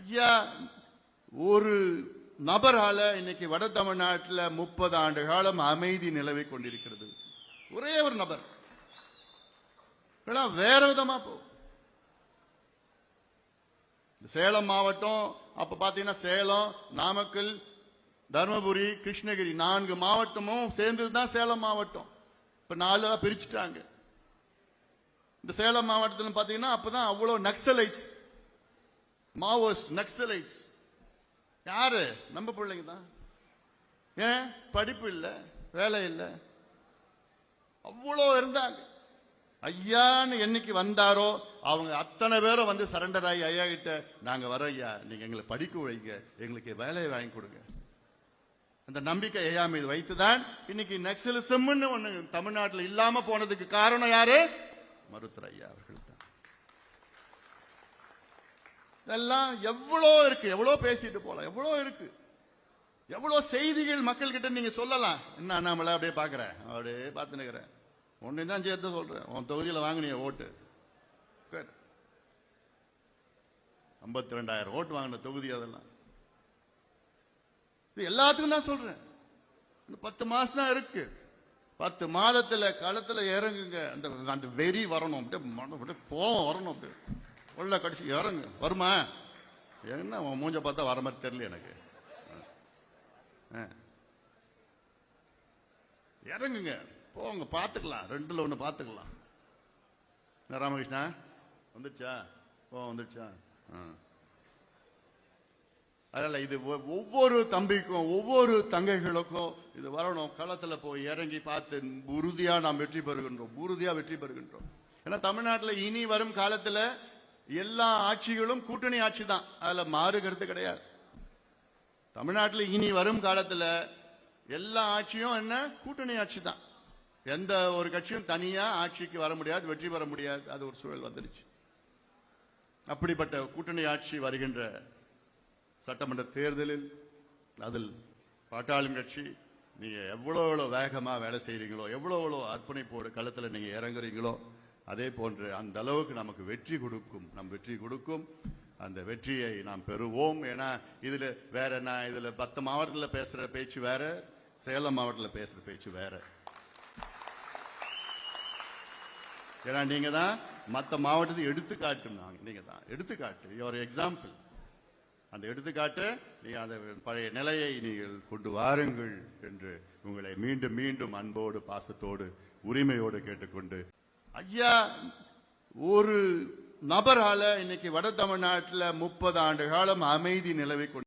ஐயா ஒரு நபரால இன்னைக்கு வட தமிழ்நாட்டில் முப்பது ஆண்டு காலம் அமைதி நிலவி கொண்டிருக்கிறது. ஒரே ஒரு நபர். வேற விதமா போ. சேலம் மாவட்டம் அப்ப பாத்தீங்கன்னா சேலம் நாமக்கல் தருமபுரி கிருஷ்ணகிரி நான்கு மாவட்டமும் சேர்ந்தது தான் சேலம் மாவட்டம். இப்ப நாலு பிரிச்சுட்டாங்க. இந்த சேலம் மாவட்டத்தில் பாத்தீங்கன்னா அப்பதான் அவ்வளவு நக்சலைட்ஸ் மாவோஸ்ட் நக்சலைட்ஸ் யாரு? நம்ம பிள்ளைங்க தான். ஏன்? படிப்பு இல்லை வேலை இல்லை. அவ்வளோ இருந்தாங்க. ஐயான்னு என்னைக்கு வந்தாரோ அவங்க அத்தனை பேரும் வந்து சரண்டர் ஆகி ஐயா கிட்ட நாங்க வர ஐயா நீங்க எங்களை படிக்க வைங்க எங்களுக்கு வேலையை வாங்கி கொடுங்க. அந்த நம்பிக்கை ஐயா மீது வைத்துதான் இன்னைக்கு நக்சலிசம்னு ஒண்ணு தமிழ்நாட்டில் இல்லாம போனதுக்கு காரணம் யாரு? மருத்துவர் ஐயா அவர்கள் தான் இதெல்லாம் எவ்வளோ இருக்கு? எவ்வளோ பேசிட்டு போகலாம் எவ்வளோ இருக்கு? எவ்வளோ செய்திகள் மக்கள் கிட்ட நீங்க சொல்லலாம்? என்ன அண்ணாமலை அப்படியே பாக்குறேன் அப்படியே பார்த்து நிக்கிறேன் ஒன்னு தான் சேர்த்து சொல்றேன். உன் தொகுதியில் வாங்கினீங்க ஓட்டு. ஐம்பத்தி ரெண்டாயிரம் ஓட்டு வாங்கின தொகுதி அதெல்லாம். இது எல்லாத்துக்கும் தான் சொல்றேன். பத்து மாசம் தான் இருக்கு. பத்து மாதத்துல களத்துல இறங்குங்க. அந்த அந்த வெறி வரணும். அப்படியே போவோம் வரணும் அப்படியே. உள்ள கடிச்சு இறங்கு. வருமா? என்ன உன் மூஞ்ச பார்த்தா வர மாதிரி தெரியல எனக்கு. ஆ. இறங்குங்க. போங்க பார்த்துக்கலாம். ரெண்டுல ஒன்று பார்த்துக்கலாம். ராமகிருஷ்ணா? வந்துடுச்சா? ஓ வந்துடுச்சா? ஆ. அதனால இது ஒவ்வொரு தம்பிக்கும் ஒவ்வொரு தங்கைகளுக்கும் இது வரணும். களத்தில் போய் இறங்கி பார்த்து உறுதியாக நாம் வெற்றி பெறுகின்றோம். உறுதியாக வெற்றி பெறுகின்றோம். ஏன்னா தமிழ்நாட்டில் இனி வரும் காலத்தில் எல்லா ஆட்சிகளும் கூட்டணி ஆட்சி தான். அதுல மாறுகிறது கிடையாது. தமிழ்நாட்டில் இனி வரும் காலத்துல எல்லா ஆட்சியும் என்ன? கூட்டணி ஆட்சி தான். எந்த ஒரு கட்சியும் தனியா ஆட்சிக்கு வர முடியாது வெற்றி பெற முடியாது. அது ஒரு சூழல் வந்துடுச்சு அப்படிப்பட்ட கூட்டணி ஆட்சி வருகின்ற சட்டமன்ற தேர்தலில் அதில் பாட்டாளும் கட்சி நீங்க எவ்வளவு எவ்வளவு வேகமா வேலை செய்யறீங்களோ எவ்வளவு எவ்வளவு அர்ப்பணிப்போடு களத்துல நீங்க இறங்குறீங்களோ அதே போன்று அந்த அளவுக்கு நமக்கு வெற்றி கொடுக்கும் நம் வெற்றி கொடுக்கும். அந்த வெற்றியை நாம் பெறுவோம் ஏன்னா இதில் வேற என்ன இதில் பத்து மாவட்டத்தில் பேசுகிற பேச்சு வேற சேலம் மாவட்டத்தில் பேசுற பேச்சு வேற. ஏன்னா நீங்க தான் மற்ற மாவட்டத்தை எடுத்துக்காட்டுனாங்க நீங்க தான் எடுத்துக்காட்டு ஒரு எக்ஸாம்பிள் அந்த எடுத்துக்காட்டு நீ அந்த பழைய நிலையை நீங்கள் கொண்டு வாருங்கள் என்று உங்களை மீண்டும் மீண்டும் அன்போடு பாசத்தோடு உரிமையோடு கேட்டுக்கொண்டு ஐயா ஒரு நபரால இன்னைக்கு வட தமிழ்நாட்டில் முப்பது ஆண்டு காலம் அமைதி நிலவி கொண்டு